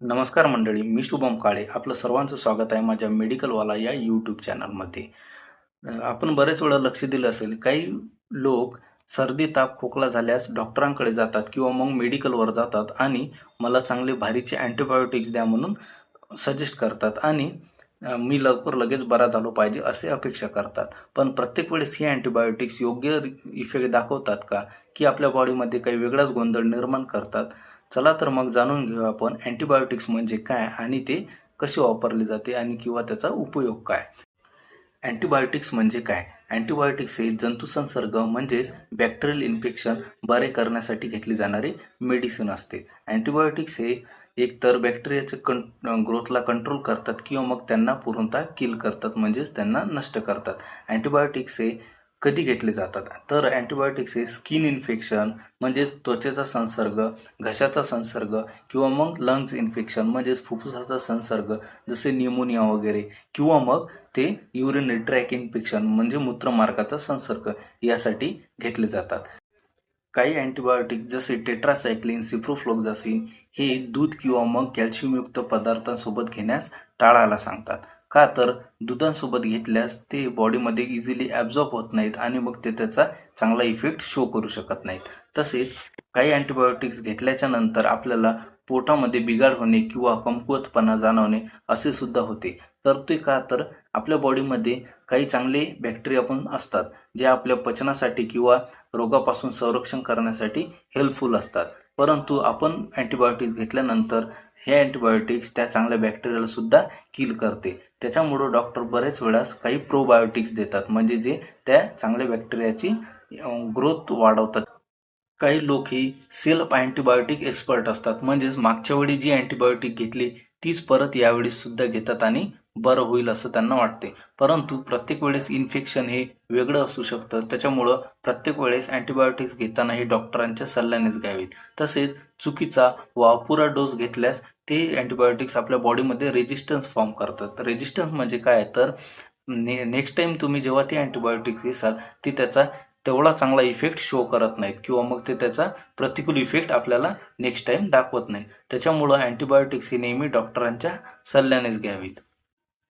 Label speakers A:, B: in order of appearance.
A: नमस्कार मंडळी मी शुभम काळे. आपलं सर्वांचं स्वागत आहे माझ्या मेडिकलवाला या यूट्यूब चॅनलमध्ये आपण बरेच वेळा लक्ष दिलं असेल काही लोक सर्दी ताप खोकला झाल्यास डॉक्टरांकडे जातात किंवा मग मेडिकलवर जातात आणि मला चांगले भारीचे अँटीबायोटिक्स द्या म्हणून सजेस्ट करतात आणि मी लवकर लगेच बरा झालो पाहिजे असे अपेक्षा करतात. पण प्रत्येक वेळेस हे अँटीबायोटिक्स योग्य इफेक्ट दाखवतात का? की आपल्या बॉडीमध्ये काही वेगळाच गोंधळ निर्माण करतात? चला तर मग जाणून घेऊ आपण अँटीबायोटिक्स म्हणजे काय आणि ते कसे वापरले जाते आणि किंवा त्याचा उपयोग काय. अँटीबायोटिक्स म्हणजे काय? अँटीबायोटिक्स हे जंतुसंसर्ग म्हणजेच बॅक्टेरियल इन्फेक्शन बरे करण्यासाठी घेतली जाणारी मेडिसिन असते. अँटीबायोटिक्स हे एकतर बॅक्टेरियाचे कं ग्रोथला कंट्रोल करतात किंवा मग त्यांना पूर्णतः किल करतात म्हणजेच त्यांना नष्ट करतात. अँटीबायोटिक्स हे कधी घेतले जातात? तर अँटीबायोटिक्स हे स्किन इन्फेक्शन म्हणजेच त्वचेचा संसर्ग घशाचा संसर्ग किंवा मग लंग्स इन्फेक्शन म्हणजेच फुफ्फुसाचा संसर्ग जसे न्युमोनिया वगैरे किंवा मग ते युरिनरी ट्रॅक इन्फेक्शन म्हणजे मूत्रमार्गाचा संसर्ग यासाठी घेतले जातात. काही अँटीबायोटिक जसे टेट्रासायक्लिन सिप्रोफ्लोक्झासिन हे दूध किंवा मग कॅल्शियमयुक्त पदार्थांसोबत घेण्यास टाळायला सांगतात. का तर दुधांसोबत घेतल्यास ते बॉडीमध्ये इझिली ॲब्झॉर्ब होत नाहीत आणि मग ते त्याचा चांगला इफेक्ट शो करू शकत नाहीत. तसेच काही अँटीबायोटिक्स घेतल्याच्या नंतर आपल्याला पोटामध्ये बिघाड होणे किंवा कमकुवतपणा जाणवणे असे सुद्धा होते. तर ते का तर आपल्या बॉडीमध्ये काही चांगले बॅक्टेरिया पण असतात जे आपल्या पचनासाठी किंवा रोगापासून संरक्षण करण्यासाठी हेल्पफुल असतात. परंतु आपण अँटीबायोटिक्स घेतल्यानंतर हे अँटीबायोटिक्स त्या चांगल्या बॅक्टेरियालासुद्धा किल करते. त्याच्यामुळं डॉक्टर बरेच वेळास काही प्रोबायोटिक्स देतात. म्हणजे जे त्या चांगल्या बॅक्टेरियाची ग्रोथ वाढवतात. काही लोक ही सेल्फ अँटीबायोटिक एक्सपर्ट असतात. म्हणजेच मागच्या वेळी जी अँटीबायोटिक घेतली तीच परत यावेळी सुद्धा घेतात आणि बरं होईल असं त्यांना वाटते. परंतु प्रत्येक वेळेस इन्फेक्शन हे वेगळं असू शकतं. त्याच्यामुळं प्रत्येक वेळेस अँटीबायोटिक्स घेताना हे डॉक्टरांच्या सल्ल्यानेच घ्यावीत. तसेच चुकीचा व अपुरा डोस घेतल्यास ते अँटीबायोटिक्स आपल्या बॉडीमध्ये रेजिस्टन्स फॉर्म करतात. रेजिस्टन्स म्हणजे काय? तर ने नेक्स्ट टाईम तुम्ही जेव्हा ते अँटीबायोटिक्स घेसाल ती त्याचा तेवढा चांगला इफेक्ट शो करत नाहीत. किंवा मग ते त्याचा प्रतिकूल इफेक्ट आपल्याला नेक्स्ट टाईम दाखवत नाही त्याच्यामुळं अँटीबायोटिक्स ही नेहमी डॉक्टरांच्या सल्ल्यानेच घ्यावीत.